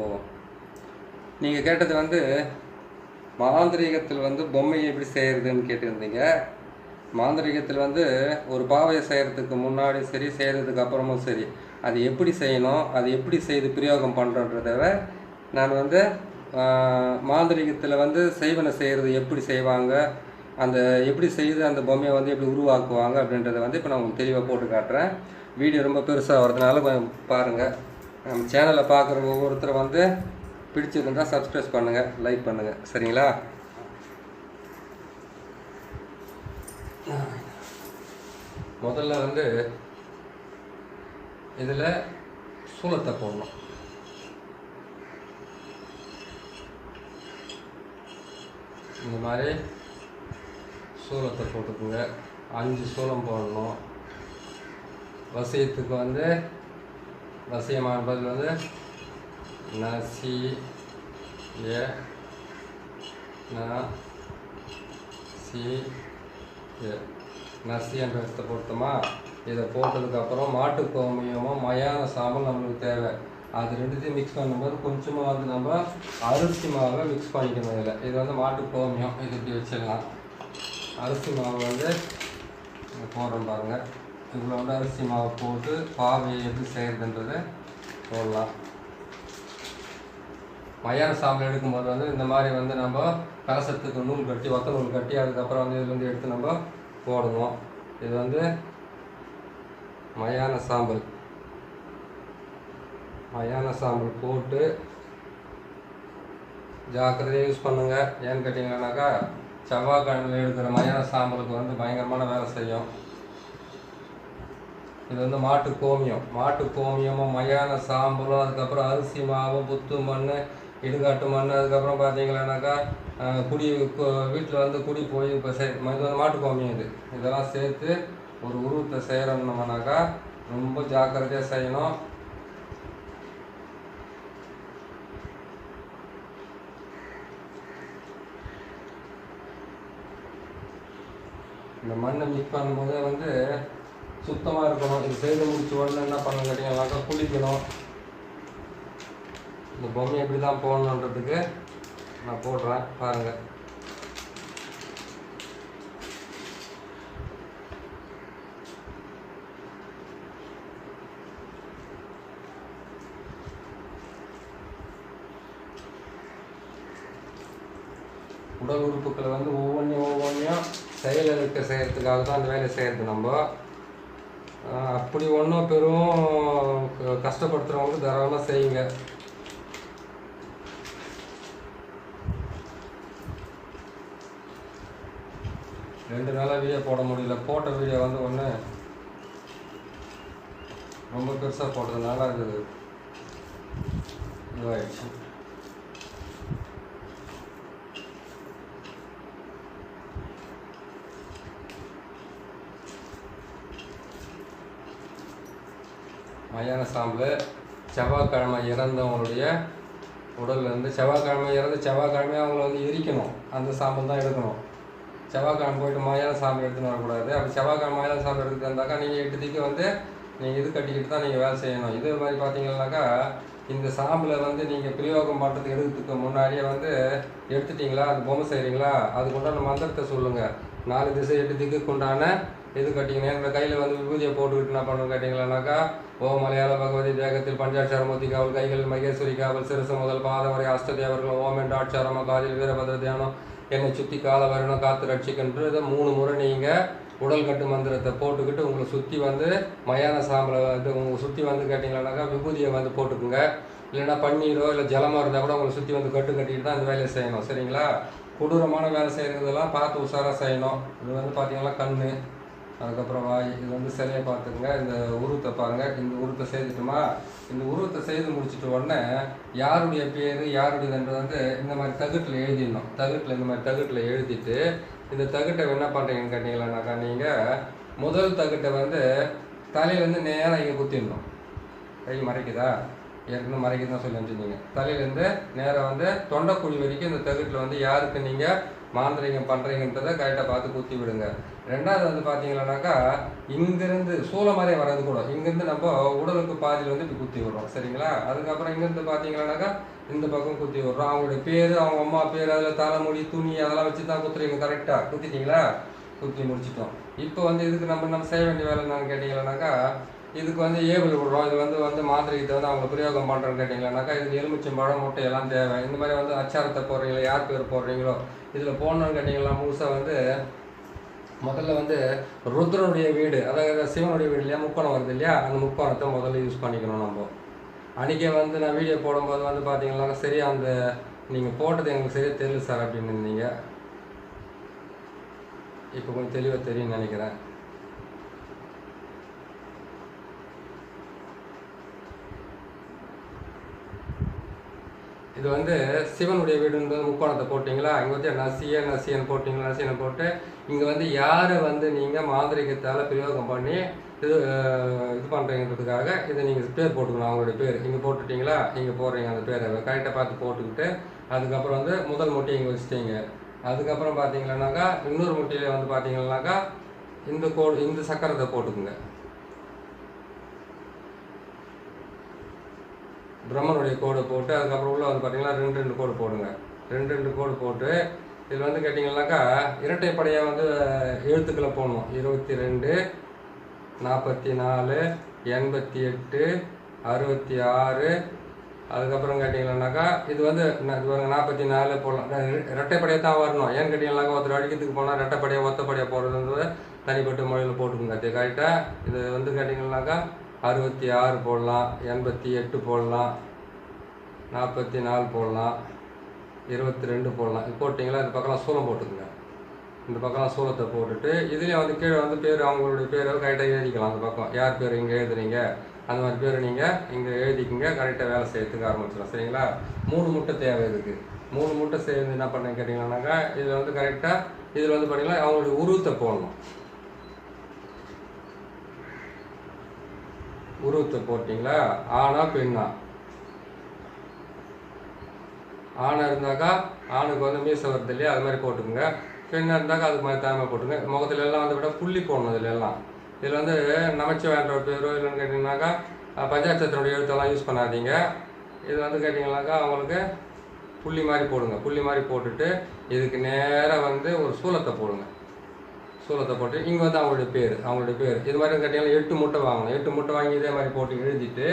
போவோம். நீங்கள் கேட்டது வந்து மாந்திரீகத்தில் வந்து பொம்மையை எப்படி செய்கிறதுன்னு கேட்டிருந்தீங்க. மாந்திரீகத்தில் வந்து ஒரு பாவையை செய்கிறதுக்கு முன்னாடி சரி செய்கிறதுக்கு அப்புறமும் சரி அது எப்படி செய்யணும் அது எப்படி செய்து பிரயோகம் பண்ணுறன்றதை நான் வந்து மாந்திரீகத்தில் வந்து செய்வனை செய்கிறது எப்படி செய்வாங்க அந்த எப்படி செய்து அந்த பொம்மையை வந்து எப்படி உருவாக்குவாங்க அப்படின்றத வந்து இப்போ நான் உங்களுக்கு தெளிவாக போட்டு காட்டுறேன். வீடியோ ரொம்ப பெருசாக வரதுனால கொஞ்சம் பாருங்கள் நம்ம சேனலை பார்க்குற ஒவ்வொருத்தரும் வந்து பிடிச்சிருந்தா சப்ஸ்கிரைப் பண்ணுங்கள் லைக் பண்ணுங்கள் சரிங்களா? முதல்ல வந்து இதில் சூளத்தை போடணும். இந்த மாதிரி சூளத்தை போட்டுக்குங்க. அஞ்சு சூளம் போடணும். வசியத்துக்கு வந்து வசியமான பதில் வந்து நசி ஏ ந சி ஏ நசி என்ற விஷயத்தை பொருத்தமா இதை போட்டதுக்கப்புறம் மாட்டு கோமியமும் மயான சாம்பல் நம்மளுக்கு தேவை. அது ரெண்டுத்தையும் மிக்ஸ் பண்ணும்போது கொஞ்சமாக வந்து நம்ம அரிசி மாவை மிக்ஸ் பண்ணிக்கணும் இதில். இது வந்து மாட்டு கோமியம் இது இப்படி வச்சிடலாம். அரிசி மாவு வந்து போடுறோம் பாருங்கள் இதில் வந்து அரிசி மாவு போட்டு பாவையை எப்படி செய்கிறதுன்றதை போடலாம். மயான சாம்பல் எடுக்கும்போது வந்து இந்த மாதிரி வந்து நம்ம கலசத்துக்கு நூல் கட்டி ஒத்த நூல் கட்டி அதுக்கப்புறம் வந்து இதுலேருந்து எடுத்து நம்ம போடணும். இது வந்து மயான சாம்பல். மயான சாம்பல் போட்டு ஜாக்கிரதையாக யூஸ் பண்ணுங்க. ஏன்னு கேட்டிங்கன்னாக்கா செவ்வாய்க்கிழமையில் எடுக்கிற மயான சாம்பலுக்கு வந்து பயங்கரமான வேலை செய்யும். இது வந்து மாட்டு கோமியம். மாட்டு கோமியமும் மயான சாம்பலும் அதுக்கப்புறம் அரிசி மாவு புத்து மண் இடுகாட்டு மண் அதுக்கப்புறம் பார்த்தீங்கன்னாக்கா குடி வீட்டில் வந்து குடி போய் இப்போ சே இது வந்து மாட்டு கோமியம் இது. இதெல்லாம் சேர்த்து ஒரு உருவத்தை செய்கிறோம்னோம்னாக்கா ரொம்ப ஜாக்கிரதையாக செய்யணும். இந்த மண்ணை மிக்ஸ் பண்ணும்போது வந்து சுத்தமாக இருக்கணும். இது செய்து முடிச்ச உடனே என்ன பண்ண கேட்டீங்கன்னாக்கா குளிக்கணும். இந்த பொம்மை எப்படி தான் போடணுன்றதுக்கு நான் போடுறேன். பாருங்கள் உடல் உறுப்புக்களை வந்து ஒவ்வொன்றையும் ஒவ்வொன்றையும் செயலிழக்க செய்கிறதுக்காக தான் அந்த வேலையை செய்கிறது நம்ம. அப்படி ஒன்றும் பெரும் க- கஷ்டப்படுத்துகிறவங்களுக்கு தாராளமாக செய்யுங்க. ரெண்டு நாளாக வீடியோ போட முடியல. போட்ட வீடியோ வந்து ஒன்று ரொம்ப பெருசாக போட்டதுனால அது இதுவாகிடுச்சு மயான சாம்பில் செவ்வாய்க்கிழமை இறந்தவங்களுடைய உடல்லேருந்து செவ்வாய்க்கிழமை இறந்து செவ்வாய்க்கிழமை அவங்கள வந்து எரிக்கணும். அந்த சாம்பல் தான் எடுக்கணும். செவ்வாய்க்கிழமை போயிட்டு மயான சாம்பல் எடுத்துன்னு வரக்கூடாது. அப்படி செவ்வாய்க்கிழமை மயான சாம்பல் எடுத்துட்டு இருந்தாக்கா நீங்கள் எட்டு திக்கு வந்து நீங்கள் இது கட்டிக்கிட்டு தான் நீங்கள் வேலை செய்யணும். இதே மாதிரி பார்த்தீங்கன்னாக்கா இந்த சாம்பில் வந்து நீங்கள் பிரயோகம் பண்ணுறதுக்கு எடுக்கிறதுக்கு முன்னாடியே வந்து எடுத்துட்டீங்களா? அது பொம்மை செய்கிறீங்களா அதுக்கு உண்டான மந்திரத்தை சொல்லுங்கள் நாலு திசை எட்டு திக்குக்குண்டான இது கட்டிங்கன்னா இந்த கையில் வந்து விபூதியை போட்டுக்கிட்டு என்ன பண்ணணும் கேட்டிங்களானாக்கா ஓ மலையாள பகவதி தேகத்தில் பஞ்சாட்சாரமூர்த்தி காவல் கைகள் மகேஸ்வரி காவல் சிறுசு முதல் பாதம் வரை அஷ்டதேவர்கள் ஓம் என்ற ஆட்சாரம காதில் வீரபத்ர தியானம் என்னை சுற்றி கால வரணும் காத்து ரட்சிக்கின்றது மூணு முறை நீங்கள் உடல் கட்டு மந்திரத்தை போட்டுக்கிட்டு உங்களை சுற்றி வந்து மயான சாம்பலை வந்து உங்களை சுற்றி வந்து கேட்டிங்களானாக்கா விபூதியை வந்து போட்டுக்குங்க. இல்லைன்னா பன்னீரோ இல்லை ஜலமாக இருந்தால் கூட உங்களை சுற்றி வந்து கட்டு கட்டிட்டு தான் இந்த வேலையை செய்யணும். சரிங்களா? கொடூரமான வேலை செய்கிறதெல்லாம் பார்த்து உஷாராக செய்யணும். இது வந்து பார்த்தீங்கன்னா கண் அதுக்கப்புறம் வாய் இது வந்து சிலையை பார்த்துக்குங்க இந்த உருவத்தை பாருங்க இந்த உருவத்தை செய்துட்டுமா? இந்த உருவத்தை செய்து முடிச்சிட்ட உடனே யாருடைய பேர் யாருடையதுன்றது வந்து இந்த மாதிரி தகுட்டில் எழுதிடணும். தகுட்டில் இந்த மாதிரி தகுட்டில் எழுதிட்டு இந்த தகுட்டை என்ன பண்ணுறீங்கன்னு கேட்டிங்களானாக்கா நீங்கள் முதல் தகுட்டை வந்து தலையிலேருந்து நேராக இங்கே குத்திடணும். கை மறைக்குதா? ஏற்கனவே மறைக்குதுன்னு சொல்லி அனுப்பிச்சிருந்தீங்க தலையிலேருந்து நேராக வந்து தொண்டைக்குழி வரைக்கும் இந்த தகுட்டில் வந்து யாருக்கு நீங்கள் மாந்திரிகம் பண்ணுறீங்கன்றதை கரெக்டாக பார்த்து குத்தி விடுங்க. ரெண்டாவது வந்து பார்த்தீங்கன்னாக்கா இங்கேருந்து சூழ மாதிரி வர்றது கூட இங்கேருந்து நம்ம உடலுக்கு பாதியில் வந்து இப்படி குத்தி விடுறோம் சரிங்களா? அதுக்கப்புறம் இங்கேருந்து பார்த்தீங்கன்னாக்கா இந்த பக்கம் குத்தி விடுறோம். அவங்களுடைய பேர் அவங்க அம்மா பேர் அதில் தலைமொழி துணி அதெல்லாம் வச்சு தான் குத்துறீங்க கரெக்டாக குத்திட்டீங்களா? குத்தி முடிச்சிட்டோம். இப்போ வந்து இதுக்கு நம்ம நம்ம செய்ய வேண்டிய வேலை என்னன்னு கேட்டிங்கன்னாக்கா இதுக்கு வந்து ஏபிள் விடுறோம். இது வந்து வந்து மாத்திரைக்கு வந்து அவங்க பிரயோகம் பண்ணுறோம் கேட்டிங்கன்னாக்கா இதுக்கு எலுமிச்சம்பழம் முட்டை எல்லாம் தேவை. இந்த மாதிரி வந்து அச்சாரத்தை போடுறீங்களோ? யார் பேர் போடுறீங்களோ? இதில் போடணும்னு கேட்டிங்கன்னா முழுசாக வந்து முதல்ல வந்து ருத்ரனுடைய வீடு அதாவது சிவனுடைய வீடு இல்லையா முக்கோணம் வருது இல்லையா? அந்த முக்கோணத்தை முதல்ல யூஸ் பண்ணிக்கணும் நம்ம. அன்றைக்கே வந்து நான் வீடியோ போடும்போது வந்து பார்த்தீங்கன்னா சரியாக அந்த நீங்கள் போட்டது எங்களுக்கு சரியாக தெரியல சார் அப்படின்னு இருந்தீங்க. இப்போ கொஞ்சம் தெளிவாக தெரியும்னு நினைக்கிறேன். இது வந்து சிவனுடைய வீடுன்றது முக்கோணத்தை போட்டிங்களா? இங்கே வந்து நசிய நசியன் போட்டிங்களா? நசியன் போட்டு இங்கே வந்து யாரை வந்து நீங்கள் மாந்திரிகத்தால் பிரயோகம் பண்ணி இது இது பண்ணுறீங்கிறதுக்காக இதை நீங்கள் பேர் போட்டுக்கணும் அவங்களுடைய பேர். இங்கே போட்டுட்டிங்களா? இங்கே போடுறீங்க அந்த பேரை. கரெக்டாக பார்த்து போட்டுக்கிட்டு அதுக்கப்புறம் வந்து முதல் முட்டையை இங்கே வச்சுட்டீங்க. அதுக்கப்புறம் பார்த்தீங்கன்னாக்கா இன்னொரு முட்டையில் வந்து பார்த்தீங்கன்னாக்கா இந்த கோடு இந்த சக்கரத்தை போட்டுக்குங்க. பிரம்மனுடைய கோடு போட்டு அதுக்கப்புறம் உள்ள வந்து பார்த்தீங்கன்னா ரெண்டு ரெண்டு கோடு போடுங்க. ரெண்டு ரெண்டு கோடு போட்டு இதில் வந்து கேட்டிங்கன்னாக்கா இரட்டைப்படையாக வந்து எழுத்துக்களை போடணும். இருபத்தி ரெண்டு நாற்பத்தி நாலு எண்பத்தி எட்டு அறுபத்தி ஆறு அதுக்கப்புறம் கேட்டிங்கன்னாக்கா இது வந்து நாற்பத்தி நாலு போடலாம். ரெட்டைப்படையாக தான் வரணும். ஏன்னு கேட்டிங்கன்னாக்கா ஒருத்தர் அடிக்கிறதுக்கு போனால் ரெட்டைப்படையாக ஒத்தப்படையாக போடுறதுன்றது தனிப்பட்ட முறையில் போட்டுக்கோங்க. அது கரெக்டாக இது வந்து கேட்டிங்கன்னாக்கா அறுபத்தி ஆறு போடலாம் எண்பத்தி எட்டு போடலாம் நாற்பத்தி நாலு போடலாம் இருபத்தி ரெண்டு போடலாம். இது போட்டிங்களா? இந்த பக்கம்லாம் சூளம் போட்டுக்குங்க. இந்த பக்கம்லாம் சூளத்தை போட்டுட்டு இதுலேயும் வந்து கீழே வந்து பேர் அவங்களுடைய பேரை கரெக்டாக எழுதிக்கலாம். அந்த பக்கம் யார் பேர் இங்கே எழுதுறீங்க? அந்த மாதிரி பேர் நீங்கள் இங்கே எழுதிக்கிங்க கரெக்டாக வேலை செய்யறதுக்கு ஆரம்பிச்சிடும் சரிங்களா? மூணு முட்டை தேவை இதுக்கு. மூணு முட்டை சேர்ந்து என்ன பண்ண கேட்டிங்கன்னாக்கா இதில் வந்து கரெக்டாக இதில் வந்து பார்த்தீங்கன்னா அவங்களுடைய உருவத்தை போடணும். உருவத்தை போட்டிங்களா? ஆணா பெண்ணா? ஆணாக இருந்தாக்கா ஆணுக்கு வந்து மீசை வருது இல்லையா? அது மாதிரி போட்டுக்கோங்க. பெண்ணாக இருந்தாக்கா அதுக்கு மாதிரி தாய்மை போட்டுங்க முகத்துல எல்லாம் வந்து விட புள்ளி போடணும் இதில் எல்லாம் இதில் வந்து நமச்சிவாயன்ற பேரோ இல்லைன்னு கேட்டிங்கனாக்கா பஞ்சாட்சத்தினுடைய எழுத்தெல்லாம் யூஸ் பண்ணாதீங்க. இது வந்து கேட்டிங்கனாக்கா அவங்களுக்கு புள்ளி மாதிரி போடுங்க. புள்ளி மாதிரி போட்டுட்டு இதுக்கு நேராக வந்து ஒரு சூலத்தை போடுங்க. சூலத்தை போட்டு இங்கே வந்து அவங்களுடைய பேர் அவங்களுடைய பேர். இது மாதிரி கேட்டிங்கன்னா எட்டு முட்டை வாங்கணும். எட்டு முட்டை வாங்கி இதே மாதிரி போட்டு எழுதிட்டு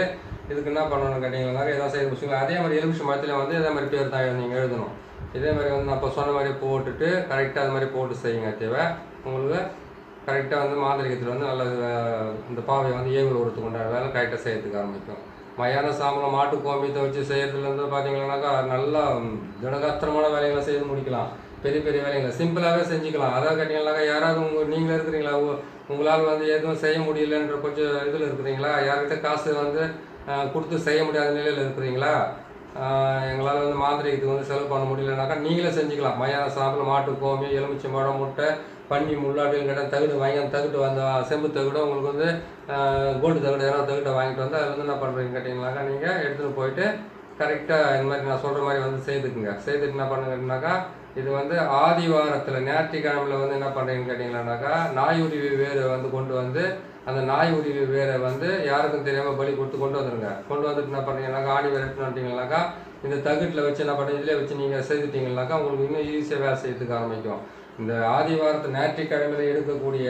இதுக்கு என்ன பண்ணணும் கேட்டிங்கன்னா ஏதாவது செய்ய முடிச்சுங்களா அதே மாதிரி எலுமிச்சை மரத்தில் வந்து இதே மாதிரி பேர் தான் நீங்கள் எழுதணும். இதே மாதிரி வந்து நான் இப்போ சொன்ன மாதிரி போட்டுட்டு கரெக்டாக அது மாதிரி போட்டு செய்யுங்க தேவை. உங்களுக்கு கரெக்டாக வந்து மாந்திரிகத்தில் வந்து நல்ல இந்த பாவையை வந்து ஏவல் உரத்துக்கு உண்டான வேலை கரெக்டாக செய்யறதுக்கு ஆரம்பிக்கும். மயான சாம்பலம் மாட்டு கோமியத்தை வச்சு செய்கிறதுலேருந்து பார்த்தீங்கன்னாக்கா நல்லா திடகாத்திரமான வேலைகளை செய்து முடிக்கலாம். பெரிய பெரிய வேலைங்களை சிம்பிளாகவே செஞ்சுக்கலாம். அதாவது கேட்டிங்கன்னாக்கா யாராவது உங்கள் நீங்களே இருக்கிறீங்களா? உங்களால் வந்து எதுவும் செய்ய முடியலன்ற கொஞ்சம் இதில் இருக்கிறீங்களா? யார்கிட்ட காசு வந்து கொடுத்து செய்ய முடியாத நிலையில் இருக்கிறீங்களா? எங்களால் வந்து மாந்திரிகத்துக்கு வந்து செலவு பண்ண முடியலனாக்கா நீங்களே செஞ்சுக்கலாம். மயான சாம்பல் மாட்டு கோமி எலுமிச்சை பழம் முட்டை பன்னி முள்ளாட்டில் கேட்டால் தகுடு வாங்கி அந்த தகுட்டு அந்த செம்பு தகுடு உங்களுக்கு வந்து கோல்டு தகுடு யாராவது தகுட்டை வாங்கிட்டு வந்து அதில் வந்து என்ன பண்ணுறீங்க கேட்டிங்கனாக்கா நீங்கள் எடுத்துகிட்டு போயிட்டு கரெக்டாக இந்த மாதிரி நான் சொல்கிற மாதிரி வந்து செய்துக்குங்க. செய்துட்டு என்ன பண்ணுங்கன்னாக்கா இது வந்து ஆதிவாரத்தில் ஞாயிற்றுக்கிழமையில் வந்து என்ன பண்ணுறீங்கன்னு கேட்டிங்கன்னாக்கா நாய் உருவி வேரை வந்து கொண்டு வந்து அந்த நாய் உருவி வேரை வந்து யாருக்கும் தெரியாமல் பலி கொடுத்து கொண்டு வந்துருங்க. கொண்டு வந்துட்டு என்ன பண்ணுறீங்கன்னாக்கா ஆடி வேறு எடுத்துன்னு இந்த தகுட்டில் வச்சு என்ன பண்ணுறீங்க இதிலே வச்சு நீங்கள் செய்துட்டிங்கனாக்கா உங்களுக்கு இன்னும் ஈஸியாக வேலை செய்யறதுக்கு ஆரம்பிக்கும். இந்த ஆதிவாரத்தை ஞாயிற்றுக்கிழமையில் எடுக்கக்கூடிய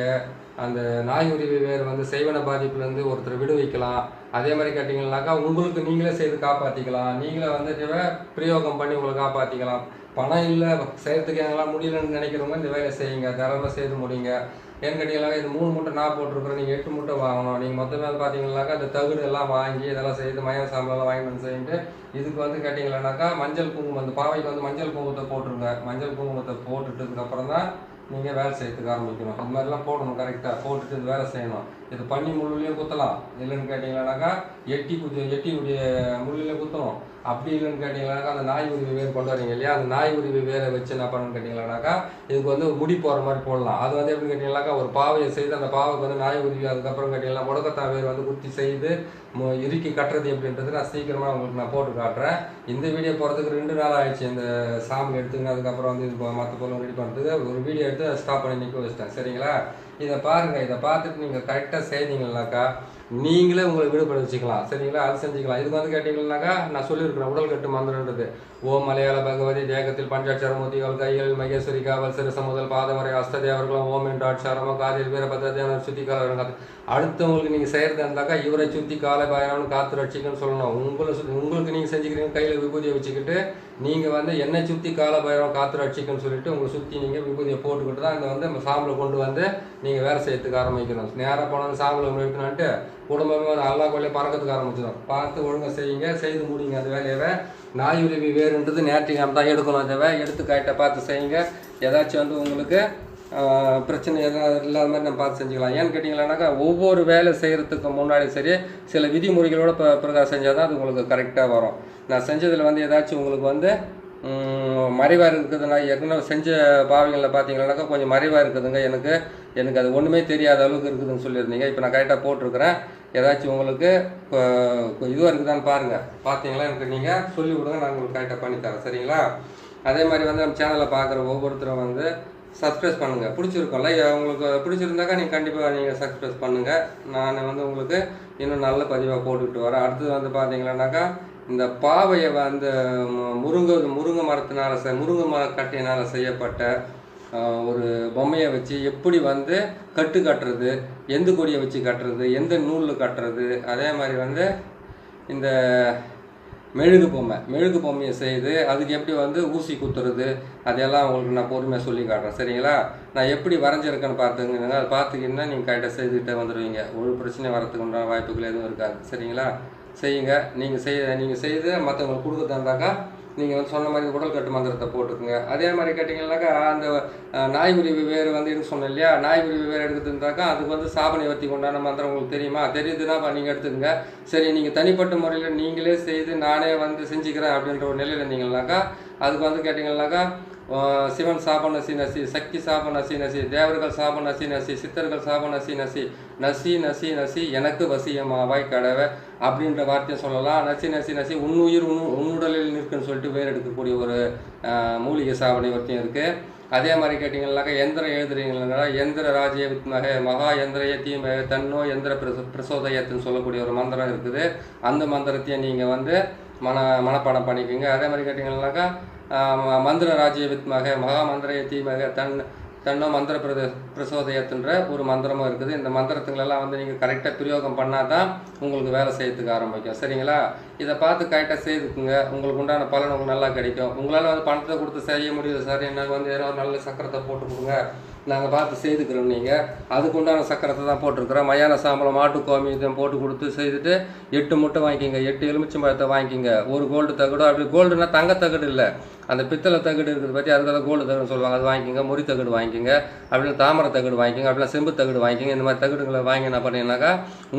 அந்த நாய் உரிமை வேறு வந்து செய்வன பாதிப்புலேருந்து ஒருத்தர் விடுவிக்கலாம். அதே மாதிரி கேட்டிங்கன்னாக்கா உங்களுக்கு நீங்களே செய்து காப்பாற்றிக்கலாம் நீங்களே வந்து பிரயோகம் பண்ணி உங்களை காப்பாற்றிக்கலாம் பணம் இல்லை செய்கிறதுக்கு எங்களால் முடியலன்னு நினைக்கிறவங்க இந்த வேலையை செய்யுங்க தரமாக செய்து முடியுங்க ஏன்னு கேட்டிங்கனாக்கா இது மூணு மூட்டை நான் போட்டிருக்கிறேன் நீங்கள் எட்டு மூட்டை வாங்கணும். நீங்கள் மொத்தமே வந்து பார்த்தீங்கன்னாக்கா இந்த தகுடு எல்லாம் வாங்கி இதெல்லாம் செய்து மய சாம்பலாம் வாங்கி வந்து செய்யிட்டு இதுக்கு வந்து கேட்டிங்களானாக்கா மஞ்சள் குங்குமம் அந்த பாவைக்கு வந்து மஞ்சள் குங்குமத்தை போட்டுருங்க. மஞ்சள் குங்குமத்தை போட்டுட்டதுக்கப்புறம் தான் நீங்கள் வேலை செய்யறதுக்கு ஆரம்பிக்கணும். இது மாதிரிலாம் போடணும் கரெக்டாக போட்டுட்டு இது வேலை செய்யணும். இது பன்னி முள்ளுலேயும் குத்தலாம். இல்லைன்னு கேட்டிங்களானாக்கா எட்டி குத்தி உடைய முள்ளிலேயே குத்தணும். அப்படி இல்லைன்னு கேட்டிங்களானாக்கா அந்த நாய் உருவி வேறு கொண்டு வரீங்க இல்லையா? அந்த நாய் உருவி வேறு வச்சு என்ன பண்ணணும்னு கேட்டிங்களானாக்கா இதுக்கு வந்து முடி போகிற மாதிரி போடலாம். அது வந்து எப்படி கேட்டிங்கனாக்கா ஒரு பாவையை செய்து அந்த பாவைக்கு வந்து நாய் உருவி அதுக்கப்புறம் கேட்டிங்கன்னா முடக்கத்தா வேர் வந்து குத்தி செய்து மு- இறுக்கி கட்டுறது எப்படின்றது நான் சீக்கிரமாக உங்களுக்கு நான் போட்டு காட்டுறேன். இந்த வீடியோ போகிறதுக்கு ரெண்டு நாள் ஆயிடுச்சு. இந்த சாமி எடுத்துங்க அதுக்கப்புறம் வந்து இது மற்ற பொருளும் ரெடி பண்ணுறதுக்கு ஒரு வீடியோ எடுத்து ஸ்டாப் பண்ணி நிற்க வச்சிட்டேன். சரிங்களா? இதை பாருங்கள் இதை பார்த்துட்டு நீங்கள் கரெக்டாக செய்தீங்கன்னாக்கா நீங்களே உங்களை விடுபட வச்சுக்கலாம். சரிங்களா? அது செஞ்சுக்கலாம். இதுக்கு வந்து கேட்டிங்கன்னாக்கா நான் சொல்லியிருக்கிறேன். உடல் கட்டு மந்திரன்றது. ஓ மலையாள பகவதி தேகத்தில் பஞ்சாட்சரமூர்த்திகள் கையில் மகேஸ்வரி காவல் சிறுச முதல் பாதமரை அஸ்ததேவர்களும் ஓம் என்ற அட்சாரமோ காதில் வீரபத்ரதேவன் சுத்தி கால அடுத்தவங்களுக்கு நீங்கள் செய்கிறது இருந்தாக்கா இவரை சுற்றி காலை பாயணும்னு காத்து ரட்சிக்கன்னு சொல்லணும். உங்களை சுத்தி உங்களுக்கு நீங்கள் செஞ்சுக்கிறீங்க கையில் விபூதியை வச்சுக்கிட்டு நீங்கள் வந்து என்னை சுற்றி கால பயிரம் காத்து ரட்சிக்கன்னு சொல்லிட்டு உங்களை சுற்றி நீங்கள் விபூதியை போட்டுக்கிட்டு தான் இந்த வந்து சாம்பலை கொண்டு வந்து நீங்கள் வேலை செய்யறதுக்கு ஆரம்பிக்கணும். நேராக போனது சாம்பலை எடுக்கணுன்ட்டு குடும்பமே அல்லா கொள்ளைய பறக்கிறதுக்கு ஆரம்பிச்சிடும். பார்த்து ஒழுங்காக செய்யுங்க செய்து முடியுங்க அந்த வேலையவே. நாய் உருவி வேறுன்றது நேர்த்திகம் தான் எடுக்கணும் அதை எடுத்து கரெக்டாக பார்த்து செய்யுங்க. ஏதாச்சும் வந்து உங்களுக்கு பிரச்சனை எதாவது இல்லாத மாதிரி நம்ம பார்த்து செஞ்சுக்கலாம். ஏன்னு கேட்டிங்களானாக்கா ஒவ்வொரு வேலை செய்கிறதுக்கு முன்னாடி சரி சில விதிமுறைகளோட ப பிரகாரம் செஞ்சால் தான் அது உங்களுக்கு கரெக்டாக வரும். நான் செஞ்சதில் வந்து ஏதாச்சும் உங்களுக்கு வந்து மறைவாக இருக்குதுன்னா ஏற்கனவே செஞ்ச பாவங்களில் பார்த்தீங்கன்னாக்கா கொஞ்சம் மறைவாக இருக்குதுங்க. எனக்கு எனக்கு அது ஒன்றுமே தெரியாத அளவுக்கு இருக்குதுன்னு சொல்லியிருந்தீங்க. இப்போ நான் கரெக்டாக போட்டிருக்கிறேன். ஏதாச்சும் உங்களுக்கு இதுவாக இருக்குதான்னு பாருங்கள் பார்த்தீங்களா எனக்கு நீங்கள் சொல்லி விடுங்க நான் உங்களுக்கு கரெக்டாக பண்ணித்தரேன் சரிங்களா? அதே மாதிரி வந்து நம்ம சேனலை பார்க்குற ஒவ்வொருத்தரும் வந்து சப்ஸ்கிரைப் பண்ணுங்கள் பிடிச்சிருக்கோம்ல? உங்களுக்கு பிடிச்சிருந்தாக்கா நீங்கள் கண்டிப்பாக நீங்கள் சப்ஸ்கிரைப் பண்ணுங்கள் நான் வந்து உங்களுக்கு இன்னும் நல்ல பதிவாக போட்டுக்கிட்டு வரேன். அடுத்தது வந்து பார்த்தீங்கன்னாக்கா இந்த பாவையை வந்து முருங்கை முருங்கை மரத்தினால செ முருங்கை மர கட்டையினால் செய்யப்பட்ட ஒரு பொம்மையை வச்சு எப்படி வந்து கட்டு கட்டுறது எந்த கொடியை வச்சு கட்டுறது எந்த நூலில் கட்டுறது அதே மாதிரி வந்து இந்த மெழுகு பொம்மை மெழுகு பொம்மையை செய்து அதுக்கு எப்படி வந்து ஊசி குத்துறது அதெல்லாம் உங்களுக்கு நான் பொறுமையாக சொல்லி காட்டுறேன். சரிங்களா? நான் எப்படி வரைஞ்சிருக்கேன்னு பார்த்துங்க அதை பார்த்துக்கிங்கன்னா நீங்கள் கரெக்டாக செய்துக்கிட்டே வந்துடுவீங்க ஒரு பிரச்சனை வரதுக்கு உண்டான வாய்ப்புகள் எதுவும் இருக்காது. சரிங்களா? செய்யுங்க. நீங்கள் செய்ய நீங்கள் செய்து மற்றவங்களுக்கு கொடுக்குறதாக்கா நீங்கள் வந்து சொன்ன மாதிரி உடல் கட்டு மந்திரத்தை போட்டுக்குங்க. அதே மாதிரி கேட்டிங்கன்னாக்கா அந்த அஹ், நாய் வேறு வந்து இருக்கு சொன்னேன் இல்லையா? நாய் உரிவு வேறு எடுத்துருந்தாக்கா அதுக்கு வந்து சாபனை வத்தி கொண்டான மந்திரம் உங்களுக்கு தெரியுமா? தெரியுதுன்னா நீங்கள் எடுத்துக்கங்க. சரி நீங்கள் தனிப்பட்ட முறையில் நீங்களே செய்து நானே வந்து செஞ்சுக்கிறேன் அப்படின்ற ஒரு நிலையில் இருந்தீங்கன்னாக்கா அதுக்கு வந்து கேட்டிங்கன்னாக்கா சிவன் சாபம் நசி நசி சக்தி சாபம் நசி நசி தேவர்கள் சாபம் நசி நசி சித்தர்கள் சாபம் நசி நசி நசி நசி நசி எனக்கு வசியமாவாய் கடவை அப்படின்ற வார்த்தையை சொல்லலாம். நசி நசி நசி உன்னுயிர் உன் உன்னுடலில் நிற்குன்னு சொல்லிட்டு வேறு எடுக்கக்கூடிய ஒரு மூலிகை சாபனை ஒருத்தையும் இருக்குது அதே மாதிரி கேட்டிங்கன்னாக்கா எந்திரம் எழுதுறீங்களா எந்திர ராஜ்ய வித்மக மகா எந்திரய தீமக தன்னோ எந்திர பிரச பிரசோதயத்துன்னு சொல்லக்கூடிய ஒரு மந்திரம் இருக்குது. அந்த மந்திரத்தையும் நீங்கள் வந்து மன மனப்பாடம் பண்ணிக்கோங்க. அதே மாதிரி கேட்டிங்கன்னாக்கா மந்திர ராஜ்ய வித்மாக மகா மந்திரய தீமக தன் தன்னோ மந்திர பிரத பிரசோதயத்துன்ற ஒரு மந்திரமும் இருக்குது. இந்த மந்திரத்துங்களெல்லாம் வந்து நீங்கள் கரெக்டாக பிரயோகம் பண்ணால் தான் உங்களுக்கு வேலை செய்யறதுக்கு ஆரம்பிக்கும். சரிங்களா? இதை பார்த்து கரெக்டாக செய்துக்குங்க. உங்களுக்கு உண்டான பலன் உங்களுக்கு நல்லா கிடைக்கும். உங்களால் வந்து பணத்தை கொடுத்து செய்ய முடியுது சார் எனக்கு வந்து ஏதோ ஒரு நல்ல சக்கரத்தை போட்டு கொடுங்க. நாங்கள் பார்த்து செய்துக்கிறோம் நீங்கள் அதுக்கு உண்டான சக்கரத்தை தான் போட்டிருக்கிறோம். மயான சாம்பலம் மாட்டு கோமி இதை போட்டு கொடுத்து செய்துட்டு எட்டு முட்டை வாங்கிக்கிங்க. எட்டு எலுமிச்சம்பழத்தை வாங்கிக்கிங்க. ஒரு கோல்டு தகடு அப்படி கோல்டுனா தங்க தகடு இல்லை. அந்த பித்தளை தகடு இருக்குது பற்றி அதுக்காக கோல்டு தகடுன்னு சொல்லுவாங்க. அது வாங்கிக்கோங்க. முறி தகடு வாங்கிக்கோங்க. அப்படின்னா தாமரை தகடு வாங்கிக்கோங்க. அப்படின்னா செம்பு தகடு வாங்கிக்கோங்க. இந்த மாதிரி தகடுகளை வாங்கி என்ன பண்ணீங்கன்னாக்கா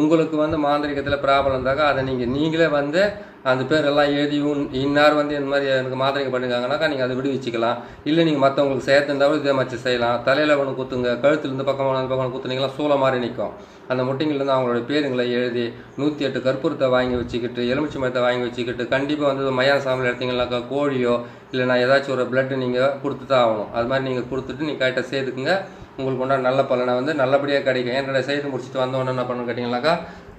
உங்களுக்கு வந்து மாந்திரிகத்தில் ப்ராப்ளம் இருந்தாக்கா அதை நீங்கள் நீங்களே வந்து அந்த பேரெல்லாம் எழுதி உன் இன்னார் வந்து இந்த மாதிரி எனக்கு மாத்திரைக்கு பண்ணிருக்காங்கனாக்கா நீங்கள் அதை விடுவிச்சிக்கலாம். இல்லை நீங்கள் மற்றவங்களுக்கு சேர்த்துருந்தாலும் இதே மாதிரி செய்யலாம். தலையில் ஒன்று குத்துங்க கழுத்துலேருந்து இருந்து பக்கம் அந்த பக்கம் குத்துனீங்களா சூளை மாதிரி நிற்கும் அந்த முட்டைங்கள்லேருந்து அவங்களோட பேருங்களை எழுதி நூற்றி எட்டு கற்பூரத்தை வாங்கி வச்சுக்கிட்டு எலுமிச்சை மரத்தை வாங்கி வச்சுக்கிட்டு கண்டிப்பாக வந்து மயான சாம்பல் எடுத்தீங்கன்னாக்கா கோழியோ இல்லைனா ஏதாச்சும் ஒரு பிளட்டு நீங்கள் கொடுத்து தான் ஆகணும். அது மாதிரி நீங்கள் கொடுத்துட்டு நீங்கள் கரெக்டாக சேர்த்துக்குங்க உங்களுக்கு உண்டான நல்ல பலனை வந்து நல்லபடியாக கிடைக்கும். என்னோட செய்து முடிச்சுட்டு வந்தோன்னே என்ன பண்ணணும் கேட்டிங்கனாக்கா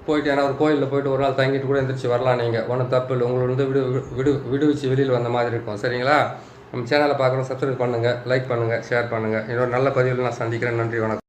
போயிட்டு ஏன்னா ஒரு கோயிலில் போயிட்டு ஒரு நாள் தங்கிட்டு கூட எந்திரிச்சு வரலாம் நீங்கள் ஒன்றும் தப்பு இல்லை. உங்களை வந்து விடு விடு விடுவிச்சு வெளியில் வந்த மாதிரி இருக்கும். சரிங்களா? நம்ம சேனலை பார்க்குறோம். சப்ஸ்கிரைப் பண்ணுங்கள் லைக் பண்ணுங்கள் ஷேர் பண்ணுங்கள் இன்னொரு நல்ல பதிவில் நான் சந்திக்கிறேன். நன்றி வணக்கம்.